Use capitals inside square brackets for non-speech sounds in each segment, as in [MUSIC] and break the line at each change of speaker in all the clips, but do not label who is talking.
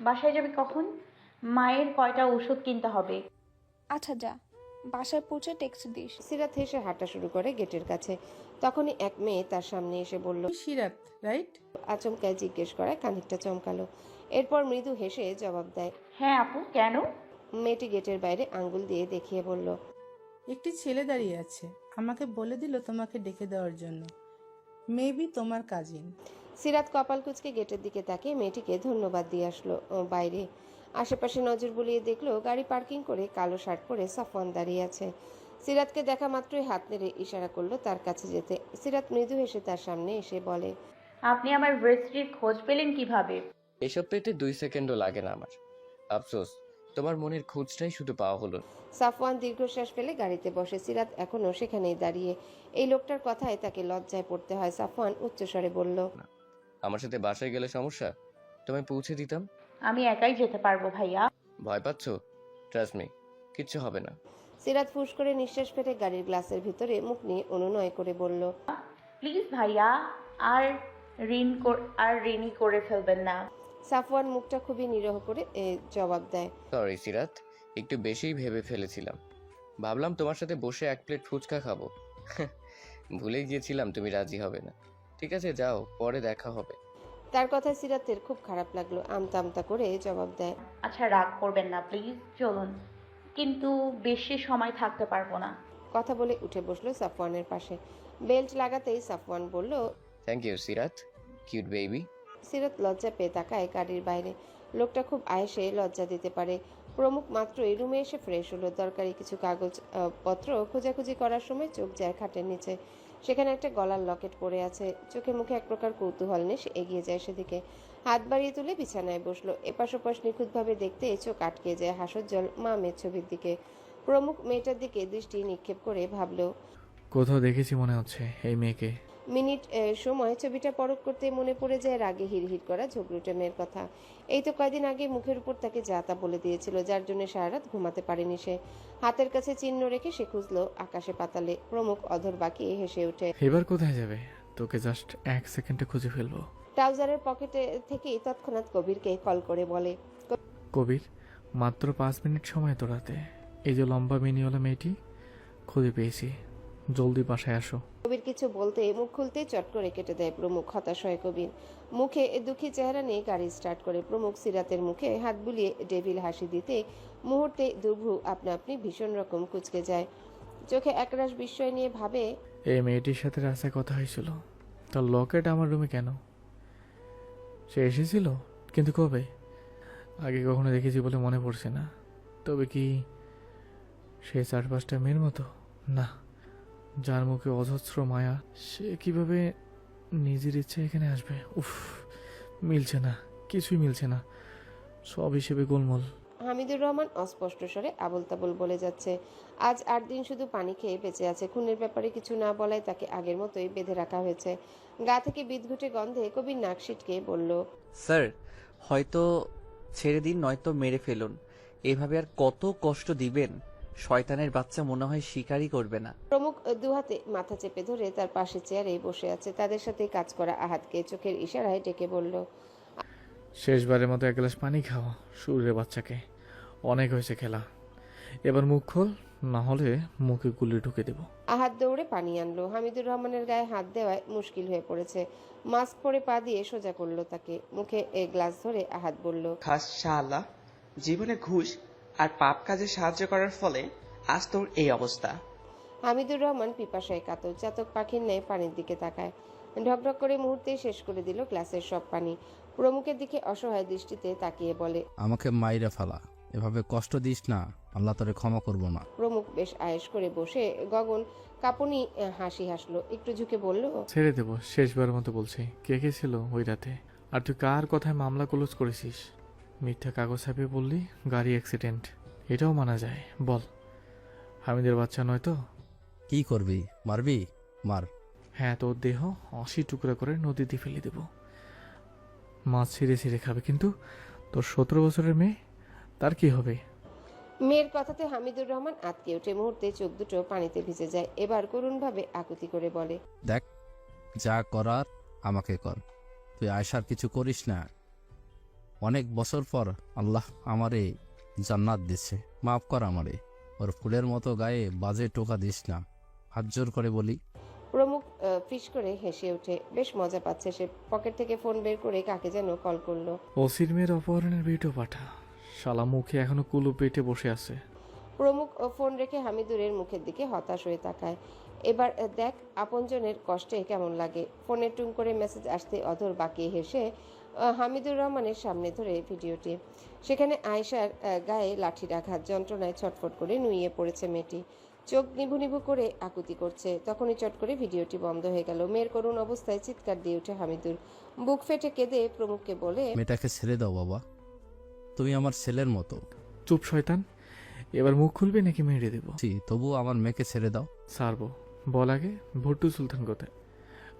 বাসায় যাবি কখন? মায়ের কয়টা ওষুধ কিনতে হবে?
আচ্ছা যা। বাসায় পৌঁছে টেক্সট দিস।
সিরাত হেসে হাঁটা শুরু করে গেটের কাছে। তখনই এক মেয়ে তার সামনে এসে বলল
সিরাত রাইট
আচমকায় জিজ্ঞেস করায় খানিকটা চমকালো। এরপর মৃদু হেসে জবাব দেয়
হ্যাঁ আপু কেন?
মেয়েটি গেটের বাইরে আঙ্গুল দিয়ে দেখিয়ে বলল
একটি ছেলে দাঁড়িয়ে আছে। আমাকে বলে দিল তোমাকে ডেকে দেওয়ার জন্য। মেবি তোমার কাজিন
সিরাত কপাল কুচকে গেটের দিকে তাকিয়ে মেয়েটিকে ধন্যবাদ দিয়ে আসলো বাইরে। আশেপাশে নজর বুলিয়ে দেখল গাড়ি পার্কিং করে কালো শার্ট পরে সাফওয়ান দাঁড়িয়ে আছে। সিরাতকে দেখা মাত্রই হাত নেড়ে ইশারা করল তার কাছে যেতে। সিরাত মৃদু হেসে তার সামনে এসে বলে
আপনি আমার ভার্সিটির খোঁজ পেলেন কীভাবে?
এসব পেতে দুই সেকেন্ডও লাগে না আমার। আফসোস তোমার মনের খোঁজটাই শুধু পাওয়া হলো না।
সাফওয়ান দীর্ঘশ্বাস ফেলে গাড়িতে বসে সিরাত এখনও সেখানেই দাঁড়িয়ে। এই লোকটার কথায় তাকে লজ্জায় পড়তে হয়। সাফওয়ান উচ্চস্বরে বলল
আমার সাথে বাসায় গেলে সমস্যা? তোমায় পৌঁছে দিতাম?
আমি একাই যেতে পারব ভাইয়া।
ভয় পাচ্ছ? ট্রাস্ট মি কিচ্ছু হবে না।
সিরাত ফুস করে নিঃশ্বাস ফেলে গাড়ির গ্লাসের ভিতরে মুখ নিয়ে অনুনয় করে বলল
প্লিজ ভাইয়া আর ঋণ কর- আর ঋণই করে ফেলবেন না।
সাফওয়ান মুখটা খুবই নিরহ করে এ, জবাব দেয়।
সরি সিরাত একটু বেশিই ভেবে ফেলেছিলাম। ভাবলাম তোমার সাথে বসে এক প্লেট ফুচকা খাব। [LAUGHS] ভুলে গিয়েছিলাম তুমি রাজি হবে না। ঠিক আছে যাও পরে দেখা হবে।
তার কথায় সিরাতের খুব খারাপ লাগল আমতা আমতা করে জবাব দেয়।
আচ্ছা রাগ করবেন না প্লিজ চলুন। কিন্তু বেশি সময় থাকতে পারব না।
কথা বলে উঠে বসল সাফওয়ানের পাশে। বেল্ট লাগাতেই সাফওয়ান বলল
thank you Sirat cute baby
Sirat লজ্জা পেয়ে তাকায় গাড়ির বাইরে। লোকটা খুব আয়েসে লজ্জা দিতে পারে। প্রমুখ মাত্রই রুমে এসে ফ্রেশ হলো। দরকারি কিছু কাগজ পত্র খোঁজাখুঁজি করার সময় চোখ যায় খাটের নিচে। সেখানে একটা গলার লকেট পড়ে আছে। চোখে মুখে এক প্রকার কৌতূহল নিয়ে সে এগিয়ে যায় সেদিকে। হাত বাড়িয়ে তুলে বিছানায় বসল। এপাশ ওপাশ নিখুঁতভাবে দেখতে চোখ আটকে যায় হাসজ্জল মা মেয়ের ছবির দিকে। প্রমুখ মেয়েটার দিকে দৃষ্টি নিক্ষেপ করে ভাবলো,
কোথাও দেখেছি মনে হচ্ছে এই মেয়েকে।
মিনিট সময় ছবিটা পরখ করতে মনে পড়ে যায় রাগে হিরহির করা ঝগড়ুটে মেয়ের কথা। এই তো কয়দিন আগে মুখের উপর তাকে যা তা বলে দিয়েছিল যার জন্য সারা রাত ঘুমাতে পারেনি সে। হাতের কাছে চিহ্ন রেখে সে খুঁজলো আকাশে পাতালে। প্রমুখ অধর বাঁকিয়ে হেসে ওঠে।
এবার কোথায় যাবে? তোকে জাস্ট এক সেকেন্ডে খুঁজে ফেলব।
ট্রাউজারের পকেটে থেকেই তৎক্ষণাৎ কবিরকে কল করে বলে
কবির মাত্র পাঁচ মিনিট সময় তোরাতে এই যে লম্বা মিনিওয়ালা মেয়েটি খুঁজে পেয়েছি। জলদি বাসায় আসো।
কবির কিছু বলতে মুখ খুলতে চট করে কেটে দেয় প্রমুখ হতাশ হয় কবির। মুখে দুঃখী চেহারা নিয়ে গাড়ি স্টার্ট করে। প্রমুখ সিরাতের মুখে হাত বুলিয়ে ডেভিল হাসি দিতে মুহূর্তে দুভ্রু আপনা আপনি ভীষণ রকম কুচকে যায়। চোখে একরাশ বিস্ময় নিয়ে ভাবে,
এই মেয়েটির সাথে রাস্তায় কথা হয়েছিল। তার লকেট আমার রুমে কেন? সে এসেছিল? কিন্তু কবে? আগে কখনো দেখেছি বলে মনে পড়ছে না। তবে কি সে চার পাঁচটা মেয়ের মতো? না। যার মুখে অজস্র মায়া সে কীভাবে নিজের ইচ্ছে এখানে আসবে? উফ মিলছে না কিছুই মিলছে না। সব হিসেবে গোলমল।
হামিদুর রহমান অস্পষ্ট স্বরে আবল তাবল বলে যাচ্ছে আজ আট দিন শুধু পানি খেয়ে বেঁচে আছে খুনের ব্যাপারে কিছু না বলায় তাকে আগের মতোই বেঁধে রাখা হয়েছে। গা থেকে বিদঘুটে গন্ধে কবির নাক সিটকে বলল
স্যার হয়তো ছেড়ে দিন নয়তো মেরে ফেলুন। এভাবে আর কত কষ্ট দিবেন? শয়তানের বাচ্চা মনে হয় শিকারই করবে না।
প্রমুখ দুহাতে মাথা চেপে ধরে তার পাশে চেয়ারে বসে আছে। তাদের সাথে কাজ করা আহাতকে চোখের ইশারায় ডেকে বলল
শেষবারের মতো এক গ্লাস পানি খাওয়া সুরের বাচ্চাকে। অনেক হয়েছে খেলা। এবার মুখ খোল না হলে মুখে গুলি ঢুকে দেবো।
আহাত দৌড়ে পানি আনলো। হামিদুর রহমানের গায়ে হাত দেওয়ায় মুশকিল হয়ে পড়েছে। মাস্ক পরে পা দিয়ে সোজা করল তাকে। মুখে এ গ্লাস ধরে আহাত বলল
খাস শাহ জীবনে ঘুষ আর পাপ কাজে সাহায্য করার ফলে আজ তোর এই অবস্থা।
হামিদুর রহমান পিপাসায় কাতর চাতক পাখির ন্যায় পানির দিকে তাকায়। ঢকঢক করে মুহূর্তে শেষ করে দিল গ্লাসের সব পানি। প্রমুখের দিকে অসহায় দৃষ্টিতে তাকিয়ে বলে
আমাকে মাইরা ফালা এভাবে কষ্ট দিস না আল্লাহ তোরে ক্ষমা করব না।
প্রমুখ বেশ আয়েস করে বসে গগন কাপুনি হাসি হাসলো একটু ঝুঁকে বলল
ছেড়ে দেবো শেষবার মতো বলছি কে কে ছিল ওই রাতে? আর তুই কার কথায় মামলা ক্লোজ করেছিস? মিথ্যা কাগজ ছাপিয়ে বললি গাড়ি অ্যাক্সিডেন্ট এটাও মানা যায়। বল। হামিদের বাচ্চা নয় তো?
কি করবি? মারবি? মার।
হ্যাঁ তোর দেহ অশি টুকরা করে নদীতে ফেলে দেব। মাছ ছিঁড়ে ছিঁড়ে খাবে কিন্তু তোর সতেরো বছরের মেয়ে তার কি হবে?
মেয়ের কথাতে হামিদুর রহমান আটকে ওঠে মুহূর্তে চোখ দুটো পানিতে ভিজে যায়। এবার করুণভাবে আকুতি করে বলে
দেখ যা করার আমাকে কর। তুই আয়সার কিছু করিস না। অনেক বছর পর আল্লাহ আমারে জান্নাত দিছে। মাফ কর আমারে। ওর ফুলের মতো গায়ে বাজে টোকা দিস না। হাত জোর করে বলি।
প্রমুখ ফিস করে হেসে ওঠে। বেশ মজা পাচ্ছে সে। পকেট থেকে ফোন বের করে কাকে যেন কল করল।
ওসির মেয়ের অপহরণের ভিডিও পাঠা। শালা মুখে এখনও কুলু পেটে বসে আছে।
প্রমুখ ফোন রেখে হামিদুরের মুখের দিকে হতাশ হয়ে তাকায়। এবার দেখ আপনজনের কষ্টে কেমন লাগে। ফোনে টুং করে মেসেজ আসতে অধর বাকি হেসে হামিদুর রহমানের সামনে ধরে ভিডিওটি। সেখানে আয়েশার গায়ে লাঠির আঘাত যন্ত্রণায় ছটফট করে নুইয়ে পড়েছে মেয়েটি। চোখ নিভু নিভু করে আকুতি করছে। তখনই চট করে ভিডিওটি বন্ধ হয়ে গেল। মেয়ের করুণ অবস্থায় চিৎকার দিয়ে ওঠে হামিদুর। বুক ফেটে কেঁদে প্রমুখকে বলে
মেয়েটাকে ছেড়ে দাও বাবা। তুমি আমার ছেলের মতো।
চুপ শয়তান। এবার মুখ খুলবে নাকি মেরে দেব?
জি তবুও আমার মেয়েকে ছেড়ে দাও।
সারবো। বল আগে ভুট্টু সুলতান কোথায়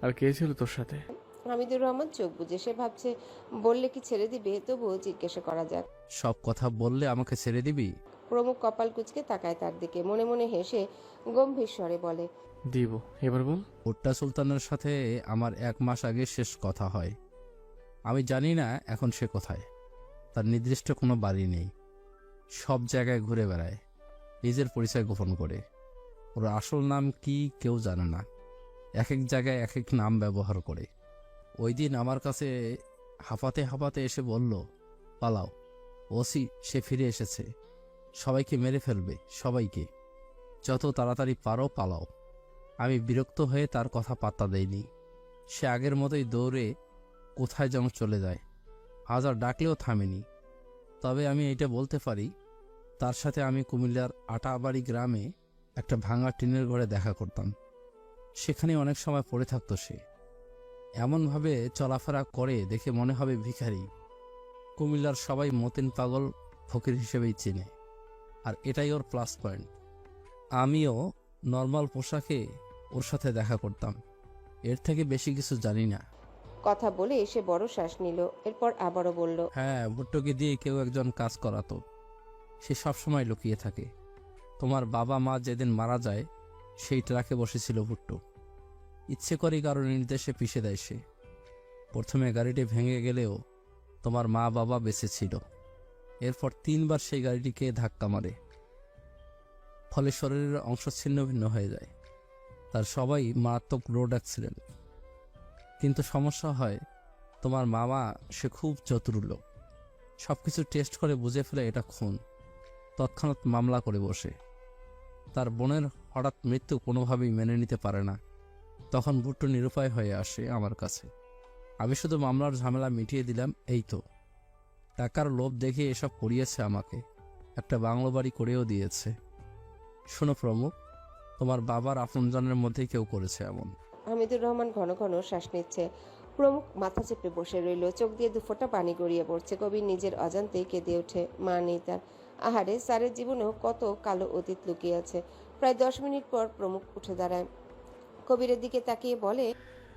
আর কে ছিল তোর সাথে?
হামিদুর রহমান চোখ বুঝে সে ভাবছে বললে কি ছেড়ে দিবে? তবুও জিজ্ঞাসা করা যাক।
সব কথা বললে আমাকে ছেড়ে দিবি?
প্রমুখ কপাল কুচকে তাকায় তার দিকে। মনে মনে হেসে গম্ভীর স্বরে বলে
দিব। এবার বল?
ভুট্টা সুলতানের সাথে আমার এক মাস আগে শেষ কথা হয়। আমি জানি না এখন সে কোথায়। তার নির্দিষ্ট কোনো বাড়ি নেই। সব জায়গায় ঘুরে বেড়ায়। নিজের পরিচয় গোপন করে। ওর আসল নাম কি কেউ জানে না। এক এক জায়গায় এক এক নাম ব্যবহার করে। ওই দিন আমার কাছে হাঁপাতে হাঁপাতে এসে বলল, পালাও। ওসি, সে ফিরে এসেছে। সবাইকে মেরে ফেলবে, সবাইকে। যত তাড়াতাড়ি পারো পালাও। আমি বিরক্ত হয়ে তার কথা পাত্তা দেইনি। সে আগের মতোই দৌড়ে কোথায় যেন চলে যায়। হাজার ডাকলেও থামেনি। তবে আমি এটা বলতে পারি, তার সাথে আমি কুমিল্লার আটাবাড়ি গ্রামে একটা ভাঙা টিনের ঘরে দেখা করতাম। সেখানে অনেক সময় পড়ে থাকতো সে। এমনভাবে চলাফেরা করে দেখে মনে হবে ভিখারি। কুমিল্লার সবাই মতিন পাগল ফকির হিসেবেই চেনে। আর এটাই ওর প্লাস পয়েন্ট আমিও নর্মাল পোশাকে ওর সাথে দেখা করতাম। এর থেকে বেশি কিছু জানি না।
কথা বলে এসে বড় শ্বাস নিল এরপর আবারও বলল
হ্যাঁ ভুট্টোকে দিয়ে কেউ একজন কাজ করাতো। সে সবসময় লুকিয়ে থাকে। তোমার বাবা মা যেদিন মারা যায় সেই ট্রাকে বসেছিল ভুট্টো। ইচ্ছে করে কারও নির্দেশে পিষে দেয় সে। প্রথমে গাড়িটি ভেঙে গেলেও তোমার মা বাবা বেঁচে ছিল। এরপর তিনবার সেই গাড়িটিকে ধাক্কা মারে। ফলে শরীরের অংশ ছিন্ন ভিন্ন হয়ে যায়। তার সবাই মারাত্মক রোড অ্যাক্সিডেন্ট। কিন্তু সমস্যা হয়, তোমার মামা সে খুব চতুর লোক। সব কিছু টেস্ট করে বুঝে ফেলে এটা খুন। তৎক্ষণাৎ মামলা করে বসে। তার বোনের হঠাৎ মৃত্যু কোনোভাবেই মেনে নিতে পারে না। তখন ভুট্টো নিরুপায় হয়ে আসে আমার কাছে। আমি শুধু মামলার ঝামেলা মিটিয়ে দিলাম, এই তো। টাকার লোভ দেখে এসব করিয়েছে আমাকে। একটা বাংলো বাড়ি করেও দিয়েছে। শোনো প্রমুখ, তোমার বাবার আপনজনের মধ্যে কেউ করেছে এমন।
হামিদুর রহমান ঘন ঘন শ্বাস নিচ্ছে। প্রমুখ মাথা চেপে বসে রইল, চোখ দিয়ে দুফোঁটা পানি গড়িয়ে পড়ছে। কবির নিজের অজান্তেই কেঁদে ওঠে, মা নেই তার। আহারে, স্যারের জীবনেও কত কালো অতীত লুকিয়ে আছে। প্রায় দশ মিনিট পর প্রমুখ উঠে দাঁড়ায়। কবিরের দিকে তাকিয়ে বলে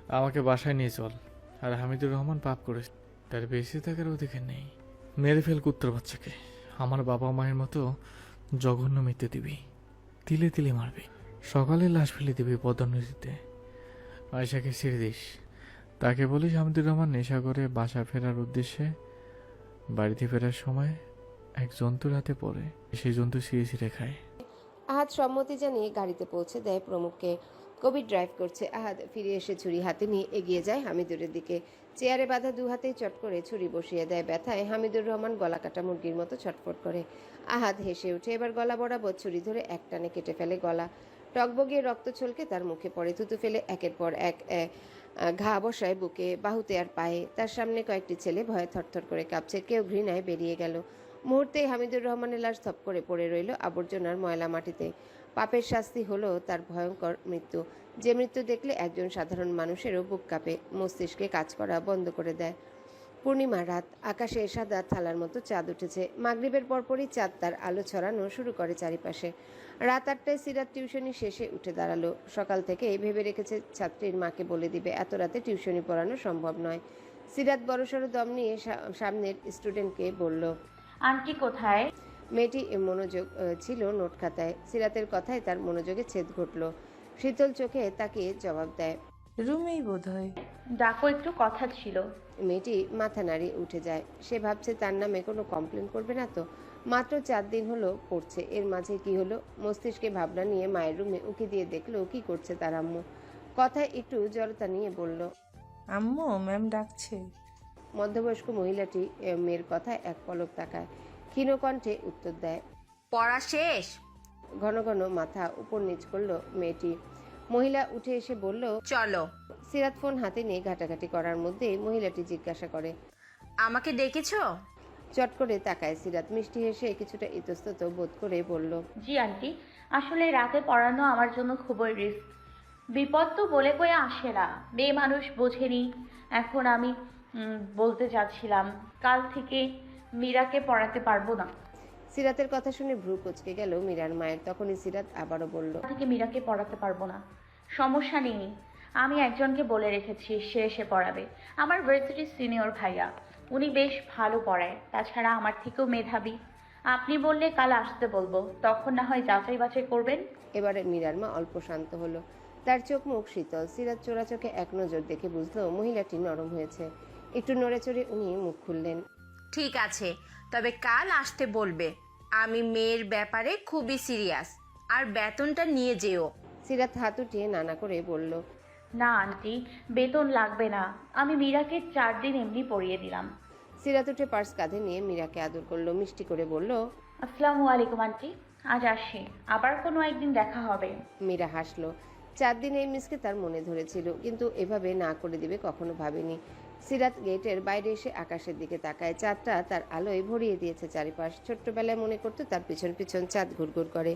আমাকে বাসায় নিয়ে চল। আর হামিদুর রহমান পাপ করেছে। তার বেশি থাকার অধিকার নেই। মেরে ফেল কুত্তর বাচ্চাকে। আমার বাবা মায়ের মতো জঘন্য মৃত্যু দিবি। তিলে তিলে মারবি। সকালে লাশ ফেলে দিবি পদ্মা নদীতে আয়সাকে ছেড়ে দিস। তাকে বলিস হামিদুর রহমান নেশা করে বাসা ফেরার উদ্দেশ্যে বাড়িতে ফেরার সময় এক জন্তুর হাতে পড়ে। সেই জন্তু ছিঁড়ে ছিঁড়ে খায়।
আহাদ সম্মতি জানিয়ে গাড়িতে পৌঁছে দেয় প্রমুখকে। কবির ড্রাইভ করছে আহাদ। ফিরে এসে ছুরি হাতে নিয়ে এগিয়ে যায় হামিদুরের দিকে। চেয়ারে বাঁধা দু হাতেই চট করে ছুরি বসিয়ে দেয় ব্যথায়। হামিদুর রহমান গলা কাটা মুরগির মতো ছটফট করে। আহাদ হেসে উঠে এবার গলা বরাবর ছুরি ধরে এক টানে কেটে ফেলে গলা। টকবগিয়ে রক্ত ছলকে তার মুখে পড়ে, থুতু ফেলে একের পর এক ঘা বসায় বুকে, বাহুতে আর পায়ে। তার সামনে কয়েকটি ছেলে ভয়ে থরথর করে কাঁপছে, কেউ ঘৃণায় বেরিয়ে গেল। মুহূর্তেই হামিদুর রহমানের লাশ থপ করে পড়ে রইল আবর্জনার ময়লা মাটিতে। পাপের শাস্তি হলো তার ভয়ঙ্কর মৃত্যু। যে মৃত্যু দেখলে একজন সাধারণ মানুষেরও বুক কাঁপে, মস্তিষ্কে কাজ করা বন্ধ করে দেয়। পূর্ণিমা রাত, আকাশে সাদা থালার মতো চাঁদ উঠেছে। মাগরিবের পরপরই চাঁদ তার আলো ছড়ানো শুরু করে চারিপাশে। রাত আটটায় সিরাত টিউশনি শেষে উঠে দাঁড়াল। সকাল থেকে ভেবে রেখেছে, ছাত্রীর মাকে বলে দিবে, এত রাতে টিউশনি পড়ানো সম্ভব নয়। সিরাত বড়সড় দম নিয়ে সামনের স্টুডেন্টকে বলল,
আন্টি কোথায়?
মেয়েটি মনোযোগ ছিল নোট খাতায়। সিরাতের কথায় তার মনোযোগে ছেদ ঘটল। শীতল চোখে তাকে জবাব দেয়
রুমেই বোধ হয়
ডাকো একটু কথা ছিল।
মেয়েটি মাথা নাড়িয়ে উঠে যায়। সে ভাবছে তার নামে কোনো কমপ্লেন করবে না তো। মাত্র চার দিন হলো পড়ছে। এর মাঝে কি হলো? মস্তিষ্কে ভাবনা নিয়ে মায়ের রুমে উকি দিয়ে দেখল কি করছে তার আম্মু? কথায় একটু জড়তা নিয়ে বলল
আম্মু ম্যাম ডাকছে।
মধ্যবয়স্ক মহিলাটি মেয়ের কথায় এক পলক তাকায়। ক্ষীণ কণ্ঠে উত্তর দেয়
পড়া শেষ?
ঘন ঘন মাথা উপর নিচ করল মেয়েটি। মহিলা উঠে এসে বলল
চলো।
সিরাত ফোন হাতে নিয়ে ঘাটাঘাটি করার মধ্যে মহিলাটি জিজ্ঞাসা করে
আমাকে ডেকেছো?
চট করে তাকায় সিরাত। মিষ্টি হেসে কিছুটা ইতস্তত বোধ করে বলল
জি আন্টি। আসলে রাতে পড়ানো আমার জন্য খুবই রিস্ক। বিপদ তো বলে কয়ে আসে না। মেয়ে মানুষ বোঝেনি। এখন আমি উম, বলতে চাচ্ছিলাম কাল থেকে মীরাকে পড়াতে পারব না।
সিরাতের কথা শুনে ভ্রু কুচকে গেল মীরার মায়ের। তখনই সিরাত আবারও বলল
থেকে মীরাকে পড়াতে পারব না। সমস্যা নেই। আমি একজনকে বলে রেখেছি সে এসে পড়াবে। আমার ভার্সিটির সিনিয়র ভাইয়া উনি বেশ ভালো পড়ায়। তাছাড়া আমার থেকেও মেধাবী। আপনি বললে কাল আসতে বলব। তখন না হয় যাচাই বাছাই করবেন?
এবারে মীরার মা অল্প শান্ত হলো। তার চোখ মুখ শীতল। সিরাত চোরা চোখে এক নজর দেখে বুঝলো মহিলাটি নরম হয়েছে। একটু নড়ে চড়ে উনি মুখ খুললেন।
ঠিক আছে তবে কাল আসতে বলবে। আমি মেয়ের ব্যাপারে খুবই সিরিয়াস। আর বেতনটা নিয়ে যেও।
সিরাত হাত উঠিয়ে নানা করে বলল
না আন্টি বেতন লাগবে না। আমি মীরাকে চার দিন এমনি পড়িয়ে দিলাম।
সিরাত উঠে পার্স কাঁধে নিয়ে মীরাকে আদর করল মিষ্টি করে বলল
আসসালামু আলাইকুম আন্টি। আজ আসি আবার কোনো একদিন দেখা হবে।
মীরা হাসলো। চার দিন এই মিসকে তার মনে ধরেছিল কিন্তু এভাবে না করে দিবে কখনো ভাবেনি। সিরাত গেটের বাইরে এসে আকাশের দিকে তাকায়। চাঁদটা তার আলোয় ভরিয়ে দিয়েছে চারিপাশ। ছোট্টবেলায় মনে করতো তার পিছন পিছন চাঁদ ঘুরঘুর করে।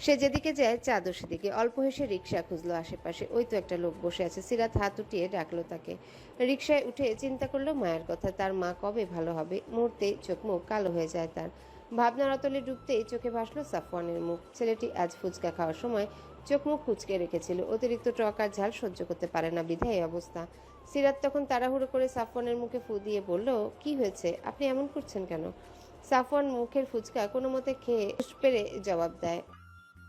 সে যেদিকে যায়, চাঁদও সেদিকে। অল্প হেসে রিক্সা খুঁজলো আশেপাশে। ওই তো একটা লোক বসে আছে। সিরাত হাত উঠিয়ে ডাকলো তাকে। রিক্সায় উঠে চিন্তা করল, মায়ের কথা, তার মা কবে ভালো হবে? মুহূর্তে চোখ মুখ কালো হয়ে যায় তার। ভাবনার অতলে ডুবতেই চোখে ভাসলো সাফওয়ানের মুখ। ছেলেটি আজ ফুচকা খাওয়ার সময় চোখ মুখ কুচকে রেখেছিল। অতিরিক্ত টক আর ঝাল সহ্য করতে পারে না বিধায় অবস্থা। সিরাত তখন তাড়াহুড়ো করে সাফওয়ানের মুখে ফু দিয়ে বলল কি হয়েছে? আপনি এমন করছেন কেন? সাফওয়ান মুখের ফুচকা কোনো মতে খেয়ে পেরে জবাব দেয়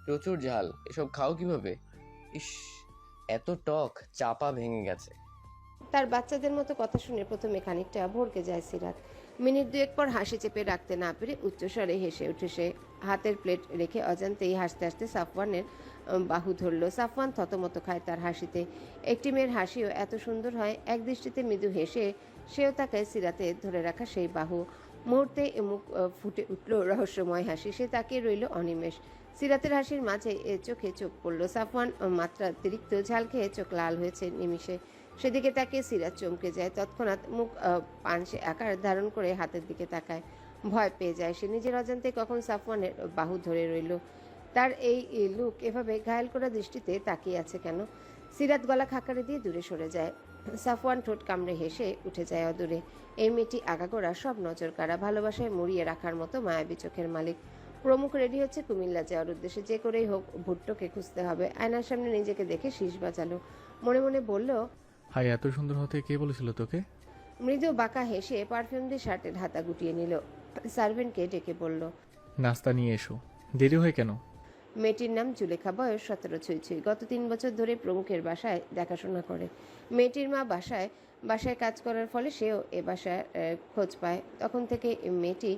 প্রচুর ঝাল এসব খাও কীভাবে? ইস এত টক চাপা ভেঙে গেছে।
তার বাচ্চাদের মতো কথা শুনে প্রথমে খানিকটা ভরকে যায় সিরাত। মিনিট দুয়েক পর হাসি চেপে রাখতে না পেরে উচ্চস্বরে হেসে উঠে সে। হাতের প্লেট রেখে অজান্তেই হাসতে হাসতে সাফওয়ানের বাহু ধরলো। সাফওয়ান থতমত খায় তার হাসিতে। একটি মেয়ের হাসিও এত সুন্দর হয়, এক দৃষ্টিতে মৃদু হেসে সেও তাকে সিরাতে ধরে রাখা সেই বাহু। মুহূর্তে মুখ ফুটে উঠল রহস্যময় হাসি। সে তাকিয়ে রইল অনিমেষ। সিরাতের হাসির মাঝে এ চোখে চোখ পড়ল। সাফওয়ান মাত্রাতিরিক্ত ঝাল খেয়ে চোখ লাল হয়েছে নিমিষে। সেদিকে তাকিয়ে সিরাত চমকে যায়। তৎক্ষণাৎ মুখ পানসে আকার ধারণ করে হাতের দিকে তাকায়। ভয় পেয়ে যায় সে। নিজের অজান্তে কখন সাফওয়ানের বাহু ধরে রইল। তার এই লুক এভাবে ঘায়াল করা দৃষ্টিতে তাকিয়ে আছে কেন? সিরাত গলা খাকারে দিয়ে দূরে সরে যায়। সাফওয়ান ঠোঁট কামড়ে হেসে উঠে যায় অদূরে। এই মেয়েটি আগাগোড়া সব নজর কাড়া ভালোবাসায় মুড়িয়ে রাখার মতো মায়াবী চোখের মালিক। প্রমুখ রেডি হচ্ছে কুমিল্লা যাওয়ার উদ্দেশ্যে। যে করেই হোক ভুট্টোকে খুঁজতে হবে। আয়নার সামনে নিজেকে দেখে শীষ বাঁচালো মনে মনে বলল
হাই এত সুন্দর হতে কে বলেছিল তোকে?
মৃদু বাঁকা হেসে পারফিউম দিয়ে শার্টের হাতা গুটিয়ে নিল। সার্ভেন্টকে ডেকে বলল
নাস্তা নিয়ে এসো। দেরি হয় কেন?
মেয়েটির নাম জুলেখা বয়স সতেরো ছুঁই ছুঁই গত তিন বছর ধরে প্রমুখের বাসায় দেখাশোনা করে। মেয়েটির মা বাসায় বাসায় কাজ করার ফলে সেও এ বাসায় খোঁজ পায়। তখন থেকে মেয়েটি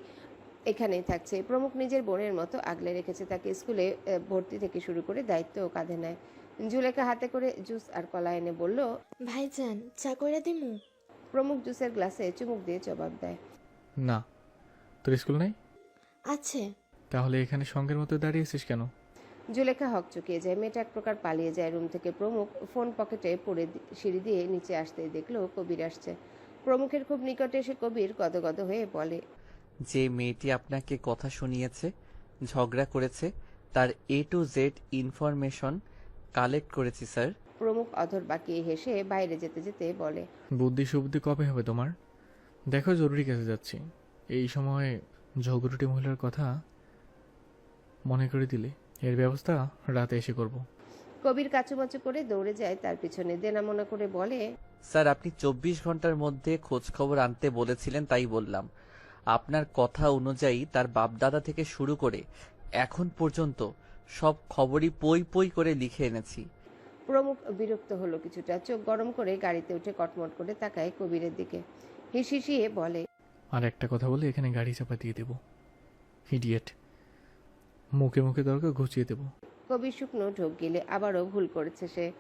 এখানেই থাকছে। প্রমুখ নিজের বোনের মতো আগলে রেখেছে। তাকে স্কুলে ভর্তি থেকে শুরু করে দায়িত্বও কাঁধে নেয়। জুলেখা হাতে করে জুস আর কলা এনে বলল
ভাইজান চা করে দিমু?
প্রমুখ জুসের গ্লাসে চুমুক দিয়ে জবাব দেয়
না তোর স্কুল নেই?
আছে।
তাহলে এখানে সঙ্গের মতো দাঁড়িয়েছিস কেন?
জুলেখা হক চুকিয়ে যায়। মেয়েটা এক প্রকার পালিয়ে যায়। রুম থেকে প্রমুখ ফোন পকেটে পড়ে সিঁড়ি দিয়ে নিচে আসতে দেখল কবির আসছে। প্রমুখের খুব নিকটে এসে কবির গদগদ হয়ে বলে
যে মেয়েটি আপনাকে কথা শুনিয়েছে ঝগড়া করেছে তার A to Z information collect করেছি স্যার।
প্রমুখ অধর বাঁকিয়ে হেসে বাইরে যেতে যেতে বলে
বুদ্ধি সুবুদ্ধি কবে হবে তোমার? দেখো জরুরি কাজে যাচ্ছি। এই সময় ঝগড়ুটি মহিলার কথা মনে করে দিলে। এর ব্যবস্থা রাতে এসে করব।
কবির কাচুমাচু করে দৌড়ে যায় তার পিছনে। দেনা মনে করে বলে
স্যার আপনি চব্বিশ ঘণ্টার মধ্যে খোঁজ খবর আনতে বলেছিলেন তাই বললাম। আপনার কথা অনুযায়ী তার বাপদাদা থেকে শুরু করে এখন পর্যন্ত সব খবরই পই পই করে লিখে এনেছি।
প্রমুখ বিরক্ত হলো কিছুটা। চোখ গরম করে গাড়িতে উঠে কটমট করে তাকায় কবিরের দিকে। হিসিয়ে বলে
আর একটা কথা বলে এখানে গাড়ি চাপা দিয়ে দেবো। ইডিয়েট। মুখে মুখে দরকার ঘুচিয়ে দেবো।
কবি শুকনো ঢোক গিলে আবারও ভুল করেছে সে।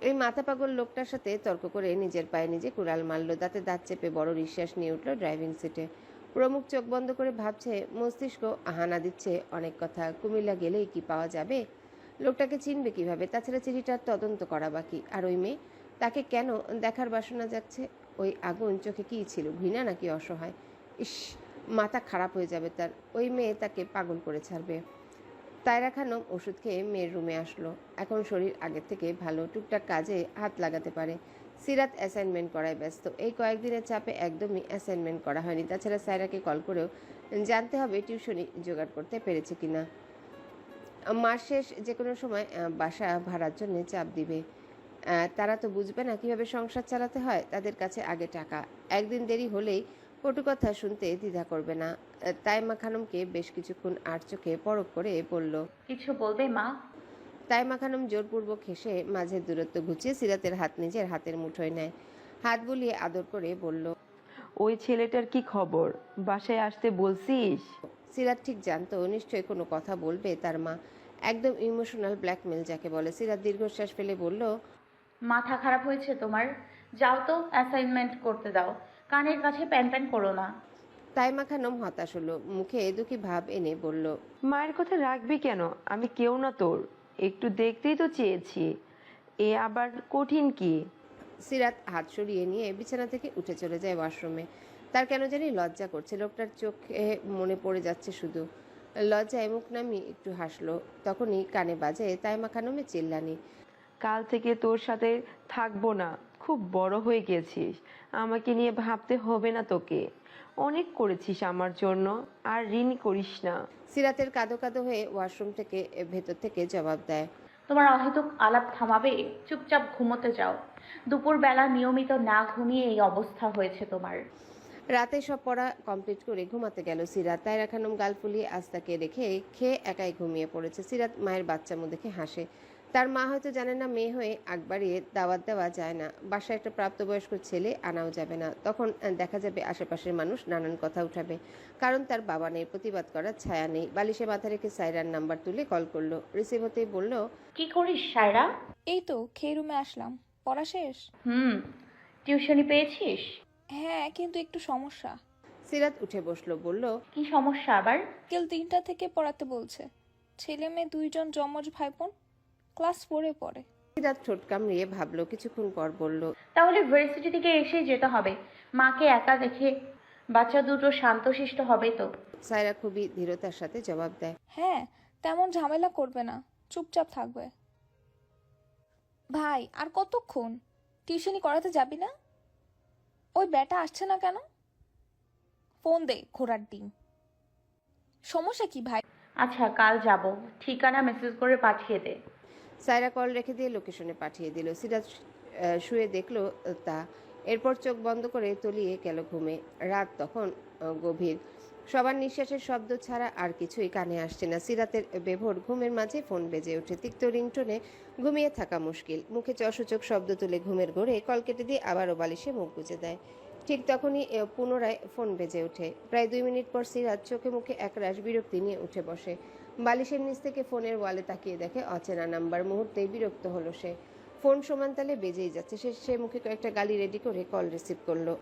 এই মাথা পাগল লোকটার সাথে তর্ক করে নিজের পায়ে নিজে কুড়াল মারলো দাঁতে দাঁত চেপে বড় নিঃশ্বাস নিয়ে উঠল ড্রাইভিং সিটে। প্রমুখ চোখ বন্ধ করে ভাবছে, মস্তিষ্ক হানা দিচ্ছে অনেক কথা, কুমিল্লা গেলেই কি পাওয়া যাবে? লোকটাকে চিনবে কীভাবে? তাছাড়া চিঠিটার তদন্ত করা বাকি। আর ওই মেয়ে? তাকে কেন? দেখার বাসনা যাচ্ছে? ওই আগুন চোখে কি ছিল, ঘৃণা নাকি অসহায়? ইস! মাথা খারাপ হয়ে যাবে তার। ওই মেয়ে তাকে পাগল করে ছাড়বে। তাইরা খানম ওষুধ খেয়ে মেয়ের রুমে আসলো। এখন শরীর আগের থেকে ভালো। টুকটাক কাজে হাত লাগাতে পারে। সিরাত অ্যাসাইনমেন্ট করায় ব্যস্ত। এই কয়েকদিনের চাপে একদমই অ্যাসাইনমেন্ট করা হয়নি। তাছাড়া সায়রাকে কল করেও জানতে হবে টিউশনি জোগাড় করতে পেরেছে কিনা মাস শেষ যে কোনো সময় বাসা ভাড়ার জন্য চাপ দিবে। তারা তো বুঝবে না কীভাবে সংসার চালাতে হয়। তাদের কাছে আগে টাকা। একদিন দেরি হলেই কটু কথা শুনতে দ্বিধা করবে না। তাইমা খানমকে বেশ কিছুক্ষণ আর চোখে পরক করে বলল
কিছু বলবে মা?
তাইমা খানম জোরপূর্বক হেসে মাঝের দূরত্ব ঘুচিয়ে সিরাতের হাত নিজের হাতের মুঠোয় নেয়। হাত বুলিয়ে আদর করে বলল
ওই ছেলেটার কি খবর? বাসায় আসতে বলছিস?
সিরাত ঠিক জানতো নিশ্চয়ই কোনো কথা বলবে তার মা। একদম ইমোশনাল ব্ল্যাকমেল যাকে বলে। সিরাত দীর্ঘশ্বাস ফেলে বলল
মাথা খারাপ হয়েছে তোমার? যাও তো অ্যাসাইনমেন্ট করতে দাও। কানের কাছে প্যান প্যান করো না।
তাইমা খানম হতাশ হলো। মুখে দুঃখী ভাব এনে বলল
মায়ের কথা রাখবি কেন? আমি কেউ না তোর। একটু দেখতেই তো চেয়েছি। এ আবার কঠিন কি?
সিরাত হাত সরিয়ে নিয়ে বিছানা থেকে উঠে চলে যায় ওয়াশরুমে। তার কেন জানি লজ্জা করছে। লোকটার চোখে মনে পড়ে যাচ্ছে শুধু। লজ্জায় মুখ নামিয়ে একটু হাসলো। তখনই কানে বাজে তাইমা খানমে চিল্লানি।
কাল থেকে তোর সাথে থাকব না। খুব বড় হয়ে গেছিস। আমাকে নিয়ে ভাবতে হবে না তোকে। অনেক করেছিস আমার জন্য আর ঋণ করিস না।
সিরাতের কাঁদো কাঁদো হয়ে ওয়াশরুম থেকে ভেতর থেকে জবাব দেয়।
তোমার অহেতুক আলাপ থামাবে চুপচাপ ঘুমোতে যাও। দুপুরবেলা নিয়মিত না ঘুমিয়ে এই অবস্থা হয়েছে তোমার।
রাতে সব পড়া কমপ্লিট করে ঘুমাতে গেল সিরাত। তাইরা খানম গাল ফুলিয়ে আস্তাকে রেখে খেয়ে একাই ঘুমিয়ে পড়েছে। সিরাত মায়ের বাচ্চামো দেখে হাসে। তার মা হয়তো জানে না মেয়ে হয়ে আগ বাড়িয়ে দাওয়াত দেওয়া যায় না। বাসায় একটা প্রাপ্তবয়স্ক ছেলে আনাও যাবে না। তখন দেখা যাবে আশেপাশের মানুষ নানান কথা উঠাবে। কারণ তার বাবা নেই প্রতিবাদ করার ছায়া নেই। বালিশে মাথা রেখে সাইরার নাম্বার তুলে কল করল। রিসিভ হতেই বলল
কি করিস সায়রা
এই তো খেয়ে রুমে আসলাম। পড়া শেষ?
হুম টিউশনি পেয়েছিস?
হ্যাঁ কিন্তু একটু সমস্যা।
সিরাত উঠে বসল বলল
কি সমস্যা আবার?
কেল তিনটা থেকে পড়াতে বলছে। ছেলে মেয়ে দুইজন যমজ ভাই বোন ক্লাস ফোরে পড়ে।
সিরাত ঠোঁট কামড়িয়ে ভাবলো কিছুক্ষণ পর বলল
তাহলে ভার্সিটি থেকে এসেই যেতে হবে। মাকে একা দেখে বাচ্চা দুটো শান্তশিষ্ট হবে তো।
সাইরা খুবই ধীরতার সাথে জবাব দেয়
হ্যাঁ তেমন ঝামেলা করবে না চুপচাপ থাকবে। ভাই আর কতক্ষণ? টিউশনি করাতে যাবি না? ওই ব্যাটা আসছে না কেন? ফোন দে ঘোড়ার ডিম। সমস্যা কি ভাই?
আচ্ছা কাল যাব। ঠিকানা মেসেজ করে পাঠিয়ে দে।
সাইরা কল রেখে দিয়ে লোকেশনে পাঠিয়ে দিল। সিরাজ শুয়ে দেখল তা। এরপর চোখ বন্ধ করে তলিয়ে গেল ঘুমে। রাত তখন গভীর। সবার নিঃশ্বাসের শব্দ ছাড়া আর কিছুই কানে আসছে না। সিরাতের বেভোর ঘুমের মাঝে ফোন বেজে ওঠে। তিক্ত রিংটোনে ঘুমিয়ে থাকা মুশকিল। মুখে চসূচক শব্দ তুলে ঘুমের ঘোরে কল কেটে দিয়ে আবারও বালিশে মুখ গুজে দেয়। ঠিক তখনই পুনরায় ফোন বেজে ওঠে। প্রায় দুই মিনিট পর সিরাজ চোখে মুখে একরাশ বিরক্তি নিয়ে উঠে বসে। বালিশের নিচ থেকে ফোনের ওয়ালে তাকিয়ে দেখে অচেনা নাম্বার। মুহূর্তেই বিরক্ত হলো সে। ফোন সমান সমানতালে বেজেই যাচ্ছে। সে সে মুখে কয়েকটা গালি রেডি করে কল রিসিভ করল।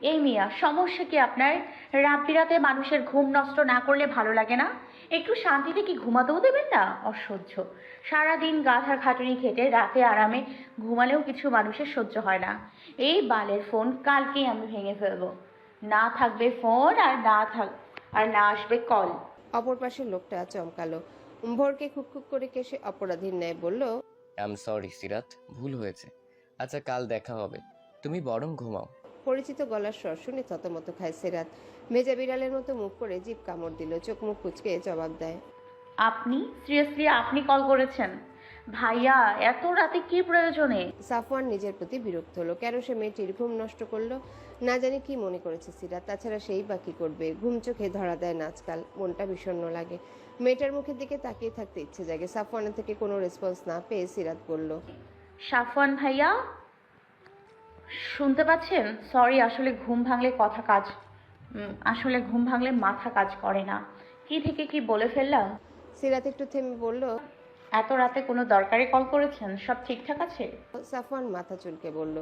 এই মিয়া, সমস্যা কি আপনার? রাত বিরাতে মানুষের ঘুম নষ্ট না করলে ভালো লাগে না? একটু শান্তিতে কি ঘুমাতেও দেবেন না? অসহ্য। সারাদিন গাধার খাটুনি খেটে রাতে আরামে ঘুমালেও কিছু মানুষের সহ্য হয় না। এই বালের ফোন কালকেই আমি ভেঙে ফেলব। না থাকবে ফোন আর না থাক আর না আসবে কল
অপর পাশের লোকটা চমকালো। ভোরকে খুব খুব করে কেসে অপরাধীর ন্যায় বলল
আম সরি সিরাত ভুল হয়েছে। আচ্ছা কাল দেখা হবে। তুমি বরং ঘুমাও।
পরিচিত গলার স্বর শুনে থতমত খায় সেরাত। মেজা বিড়ালের মতো মুখ করে জিভ কামড় দিল চোখ মুখ কুচকে জবাব দেয়
আপনি? সিরিয়াসলি আপনি কল করেছেন? ভাইয়া এত রাতে কি প্রয়োজনে?
সাফওয়ান নিজের প্রতি বিরক্ত হলো। কেন সে মেয়েটির ঘুম নষ্ট করল? না জানি কি মনে করেছে সিরা তাছাড়া সেই বাকি করবে? ঘুম চোখে ধরা দেয় না আজকাল। মনটা বিষণ্ণ লাগে। মেয়েটার মুখের দিকে তাকিয়ে থাকতে ইচ্ছে জাগে। সাফওয়ানের থেকে কোনো রেসপন্স না পেয়ে সিরাত বলল
সাফওয়ান ভাইয়া শুনতে পাচ্ছেন? সরি আসলে ঘুম ভাঙলে কথা কাজ আসলে ঘুম ভাঙলে মাথা কাজ করে না। কি থেকে কি বলে ফেললাম?
সিরাত একটু থেমে বলল
এত রাতে কোনো দরকারে কল করেছেন? সব ঠিকঠাক আছে?
সাফওয়ান মাথা চুলকে বলল